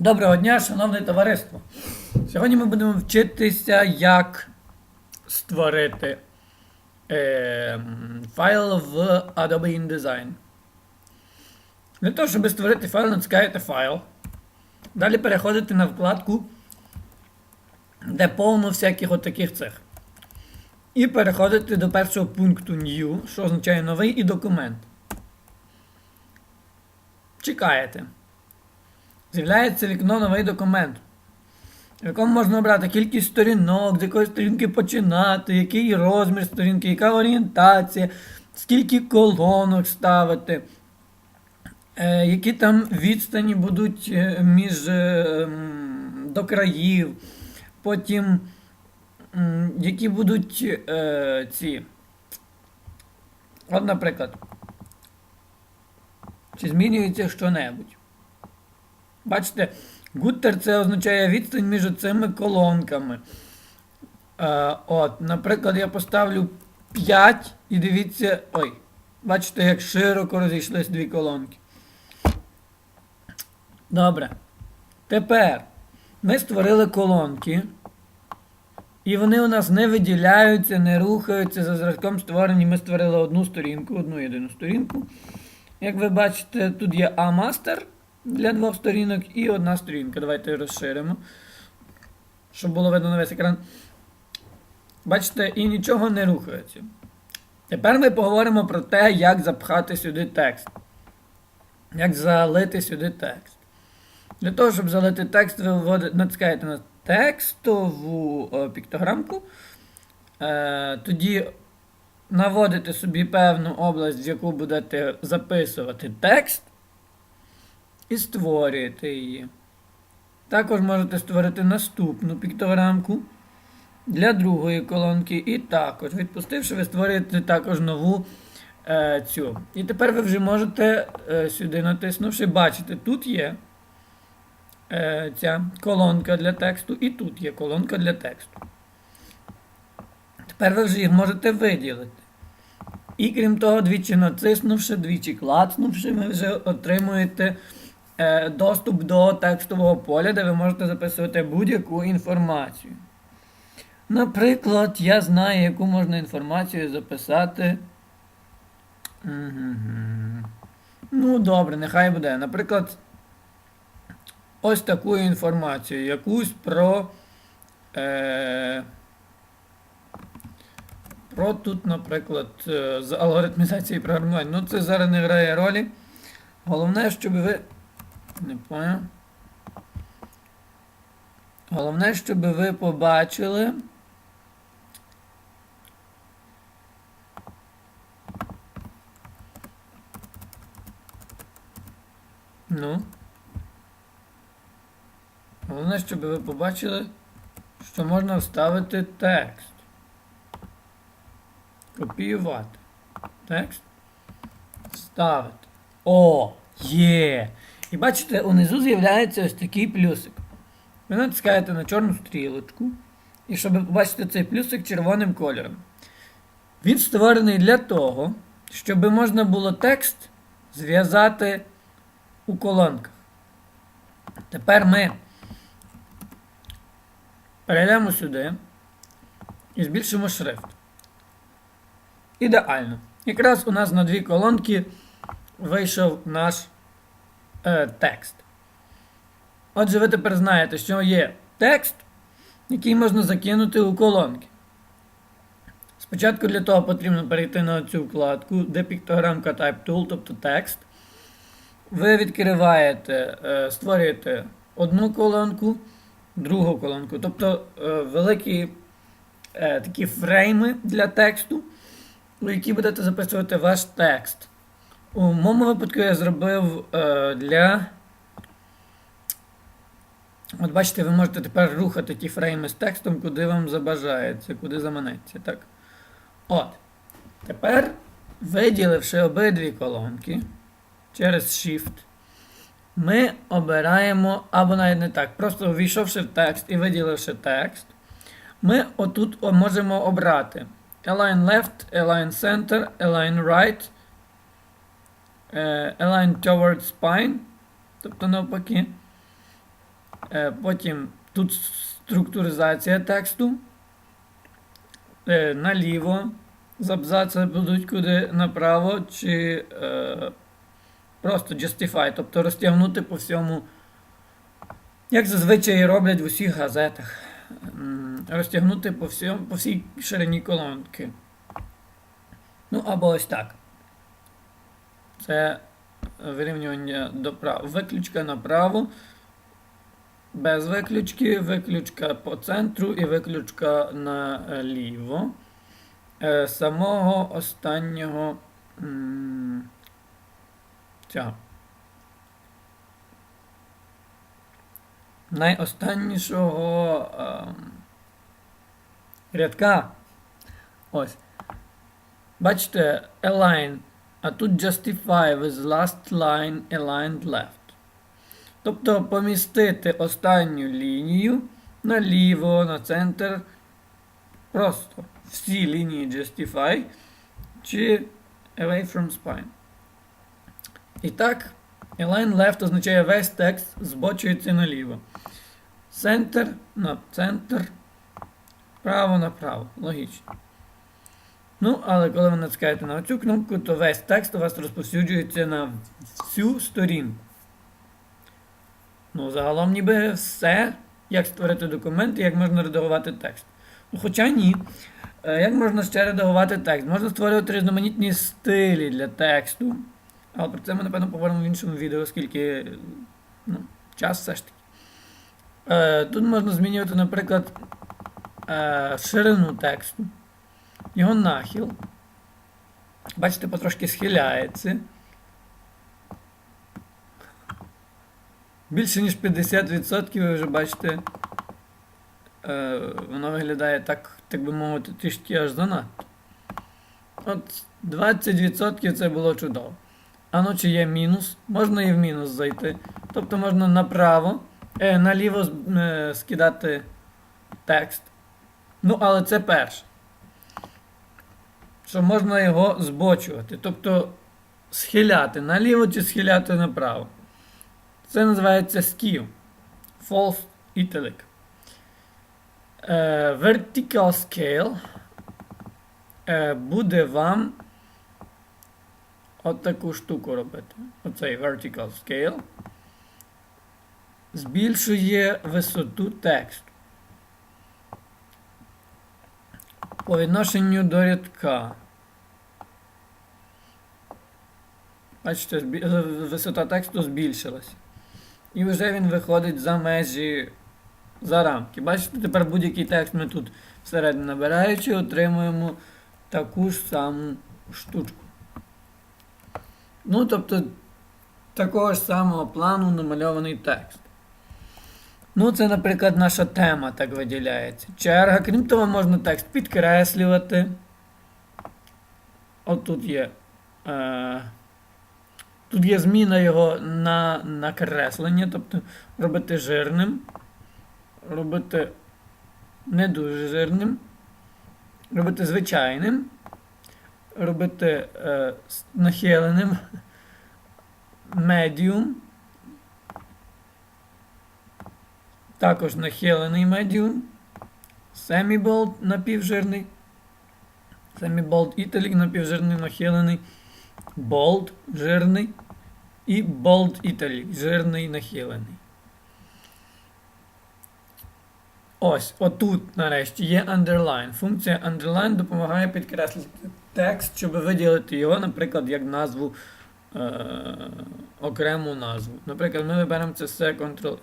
Доброго дня, шановне товариство. Сьогодні ми будемо вчитися, як створити е, файл в Adobe InDesign. Для того, щоб створити файл, натискаєте файл. Далі переходите на вкладку, де повно всяких отаких цих. І переходите до першого пункту New, що означає новий і документ. Чекаєте. З'являється вікно новий документ, в якому можна обрати кількість сторінок, з якої сторінки починати, який розмір сторінки, яка орієнтація, скільки колонок ставити, е, які там відстані будуть е, між е, до країв, потім які будуть ці. От, наприклад, чи змінюється що-небудь. Бачите, гуттер це означає відстань між цими колонками. Е, от, Наприклад, я поставлю 5 і дивіться. Ой, бачите, як широко розійшлись дві колонки. Добре. Тепер ми створили колонки. І вони у нас не виділяються, не рухаються за зразком створені. Ми створили одну сторінку, одну єдину сторінку. Як ви бачите, тут є A-Master для двох сторінок і одна сторінка. Давайте розширимо, щоб було видно на весь екран. Бачите, і нічого не рухається. Тепер ми поговоримо про те, як запхати сюди текст. Як залити сюди текст. Для того, щоб залити текст, ви вводите, натискаєте на текстову е, піктограмку. Е, тоді наводите собі певну область, в яку будете записувати текст і створюєте її. Також можете створити наступну піктограмку для другої колонки. І також, відпустивши, ви створюєте також нову е, цю. І тепер ви вже можете е, сюди натиснувши, бачите, тут є е, ця колонка для тексту, і тут є колонка для тексту. Тепер ви вже їх можете виділити. І крім того, двічі натиснувши, двічі клацнувши, ви вже отримуєте доступ до текстового поля, де ви можете записувати будь-яку інформацію. Наприклад, я знаю, яку можна інформацію записати. Ну, добре, нехай буде. Наприклад, ось таку інформацію, якусь про. Е, про тут, наприклад, е, з алгоритмізації програмування. Ну, це зараз не грає ролі. Головне, щоб ви. Не поняв. Головне, щоб ви побачили. Ну. Головне, щоб ви побачили, що можна вставити текст. Копіювати. Текст. Вставити. О, є! І бачите, унизу з'являється ось такий плюсик. Ви натискаєте на чорну стрілочку. І щоб побачити цей плюсик червоним кольором. Він створений для того, щоб можна було текст зв'язати у колонках. Тепер ми перейдемо сюди і збільшимо шрифт. Ідеально. Якраз у нас на дві колонки вийшов наш е, текст. Отже, ви тепер знаєте, що є текст, який можна закинути у колонки. Спочатку для того потрібно перейти на цю вкладку, де піктограмка Type Tool, тобто текст. Ви відкриваєте, е, створюєте одну колонку, другу колонку, тобто е, великі е, такі фрейми для тексту, у які будете записувати ваш текст. У моєму випадку я зробив е, для. От бачите, ви можете тепер рухати ті фрейми з текстом, куди вам забажається, куди заманеться. Так. От. Тепер, виділивши обидві колонки через Shift, ми обираємо, або навіть не так, просто ввійшовши в текст і виділивши текст, ми отут можемо обрати Align left, Align center, Align right, Align towards spine, тобто навпаки. Е, Потім тут структуризація тексту. Е, Наліво з абзаца будуть куди направо, чи е, просто justify, тобто розтягнути по всьому, як зазвичай роблять в усіх газетах. Розтягнути по, всьому, по всій ширині колонки. Ну, або ось так. Це вирівнювання до права. Виключка направо. Без виключки, виключка по центру і виключка наліво. Е, самого останнього цього. Найостаннішого ем, рядка. Ось. Бачите, align, а тут justify with last line aligned left. Тобто помістити останню лінію наліво, на центр. Просто всі лінії justify чи away from spine. І так, align left означає весь текст збочується наліво. Центр на центр, право направо. Логічно. Ну, але коли ви натискаєте на цю кнопку, то весь текст у вас розповсюджується на всю сторінку. Ну, загалом ніби все, як створити документ і як можна редагувати текст. Ну, хоча ні. Е, Як можна ще редагувати текст? Можна створювати різноманітні стилі для тексту. Але про це ми, напевно, поговоримо в іншому відео, оскільки ну, час все ж таки. Е, Тут можна змінювати, наприклад, е, ширину тексту, його нахил. Бачите, потрошки схиляється. Більше ніж 50% ви вже бачите. Е, воно виглядає так, так би мовити, трішки аж занадто. От 20% це було чудово. А ну чи є мінус? Можна і в мінус зайти. Тобто можна направо, е, наліво е, скидати текст. Ну, але це перше. Що можна його збочувати. Тобто схиляти наліво чи схиляти направо. Це називається skew. False italic. Е, vertical scale е, буде вам от таку штуку робити. Оцей vertical scale збільшує висоту тексту. По відношенню до рядка. Бачите, висота тексту збільшилася. І вже він виходить за межі, за рамки. Бачите, тепер будь-який текст ми тут всередині набираючи, отримуємо таку ж саму штучку. Ну, тобто, такого ж самого плану намальований текст. Ну, це, наприклад, наша тема так виділяється. Черга. Крім того, можна текст підкреслювати. От тут є. Е, тут є зміна його на накреслення, тобто робити жирним, робити не дуже жирним, робити звичайним, робити е, нахиленим, медіум. Також нахилений медіум, семіболд напівжирний, семіболд італік напівжирний нахилений, болд жирний і болд італік жирний нахилений. Ось, отут нарешті є underline. Функція underline допомагає підкреслити текст, щоб виділити його, наприклад, як назву, е- окрему назву. Наприклад, ми виберемо це все Ctrl-X.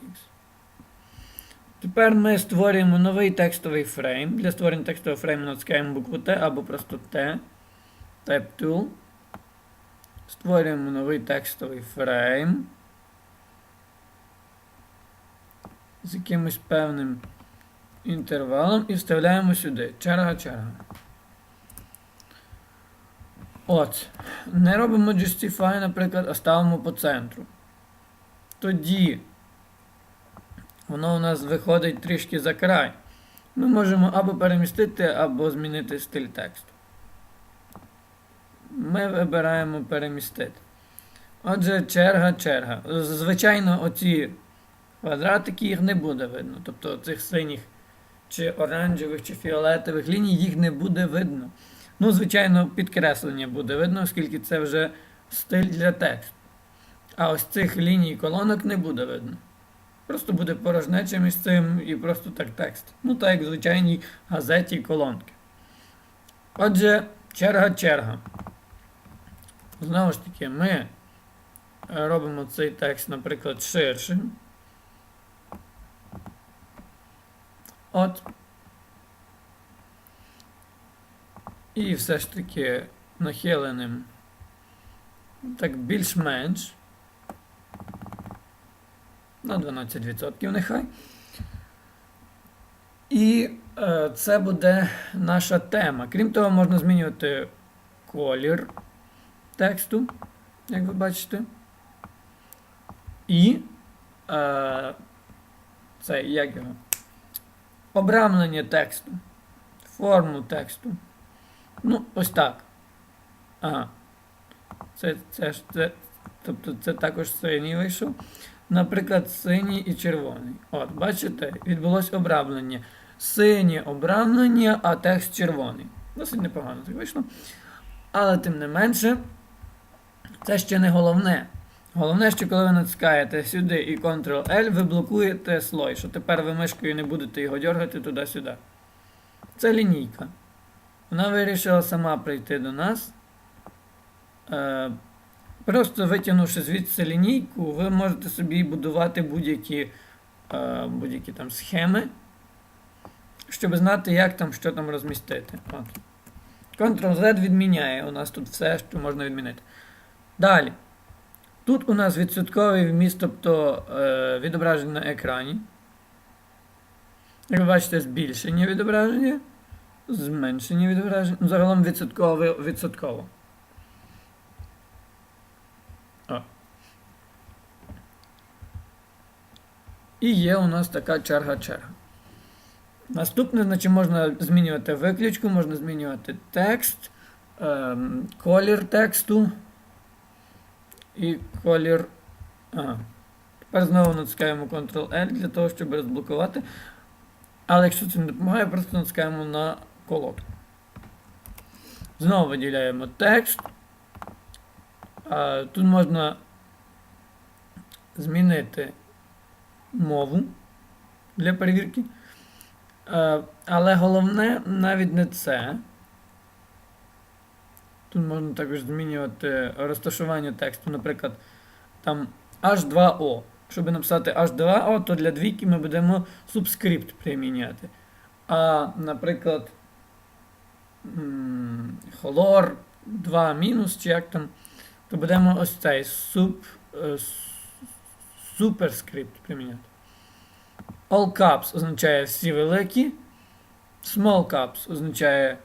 Тепер ми створюємо новий текстовий фрейм. Для створення текстового фрейму натискаємо букву Т або просто Т. Type Tool. Створюємо новий текстовий фрейм. З якимось певним інтервалом і вставляємо сюди. Черга, черга. От. Не робимо justify, наприклад, а ставимо по центру. Тоді воно у нас виходить трішки за край. Ми можемо або перемістити, або змінити стиль тексту. Ми вибираємо перемістити. Отже, черга, черга. Звичайно, оці Квадратики їх не буде видно. Тобто цих синіх чи оранжевих, чи фіолетових ліній їх не буде видно. Ну, звичайно, підкреслення буде видно, оскільки це вже стиль для тексту. А ось цих ліній колонок не буде видно. Просто буде порожнеча між цим і просто так текст. Ну, так як в звичайній газеті колонки. Отже, черга-черга. Знову ж таки, ми робимо цей текст, наприклад, ширшим. От. І все ж таки нахиленим. Так, більш-менш. На 12% нехай. І е, це буде наша тема. Крім того, можна змінювати колір тексту, як ви бачите. І е, це як його? Обрамлення тексту, форму тексту. Ну, ось так. Ага. Це, це, це, тобто це також синій вийшов. Наприклад, синій і червоний. От, бачите, відбулось обрамлення. Синє обрамлення, а текст червоний. Досить непогано так вийшло. Але тим не менше, це ще не головне. Головне, що коли ви натискаєте сюди і Ctrl-L, ви блокуєте слой, що тепер ви мишкою не будете його дергати туди-сюди. Це лінійка. Вона вирішила сама прийти до нас. Е, Просто витягнувши звідси лінійку, ви можете собі будувати будь-які е, будь-які там схеми, щоб знати, як там що там розмістити. От. Ctrl-Z відміняє. У нас тут все, що можна відмінити. Далі. Тут у нас відсотковий вміст, тобто е, відображення на екрані. Як ви бачите, збільшення відображення, зменшення відображення. Ну, загалом відсотково. відсотково. І є у нас така черга-черга. Наступне, значить, можна змінювати виключку, можна змінювати текст, ем, колір тексту і колір. Ага. Тепер знову натискаємо Ctrl-L для того, щоб розблокувати. Але якщо це не допомагає, просто натискаємо на колодку. Знову виділяємо текст. Тут можна змінити мову для перевірки. Е, Але головне навіть не це. Тут можна також змінювати розташування тексту, наприклад, там H2O. Щоб написати H2O, то для двійки ми будемо субскрипт приміняти. А, наприклад, хлор 2 мінус, чи як там, то будемо ось цей суб, е, суперскрипт приміняти. All caps означає всі великі. Small caps означає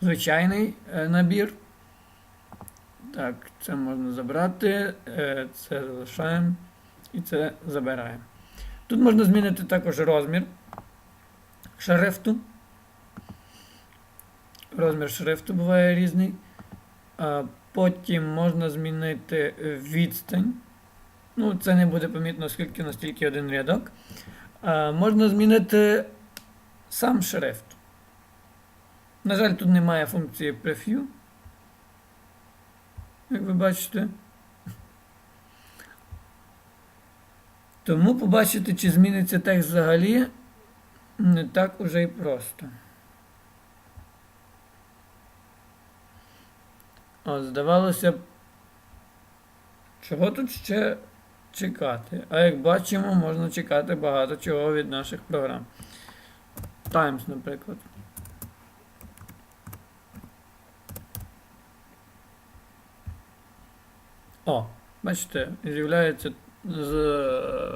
звичайний е, набір. Так, це можна забрати, е, це залишаємо і це забираємо. Тут можна змінити також розмір шрифту. Розмір шрифту буває різний. Потім можна змінити відстань. Ну, це не буде помітно, оскільки настільки один рядок. А, можна змінити сам шрифт. На жаль, тут немає функції preview. Як ви бачите. Тому побачити, чи зміниться текст взагалі, не так уже і просто. От, здавалося б, чого тут ще чекати? А як бачимо, можна чекати багато чого від наших програм. Times, наприклад. О, бачите, з'являється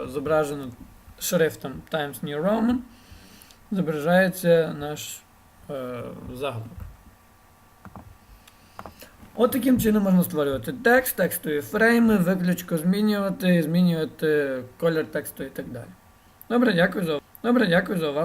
зображено шрифтом Times New Roman. Зображається наш е, заголовок. От таким чином можна створювати текст, текстові фрейми, виключку змінювати, змінювати колір тексту і так далі. Добре, дякую за Добре, дякую за увагу.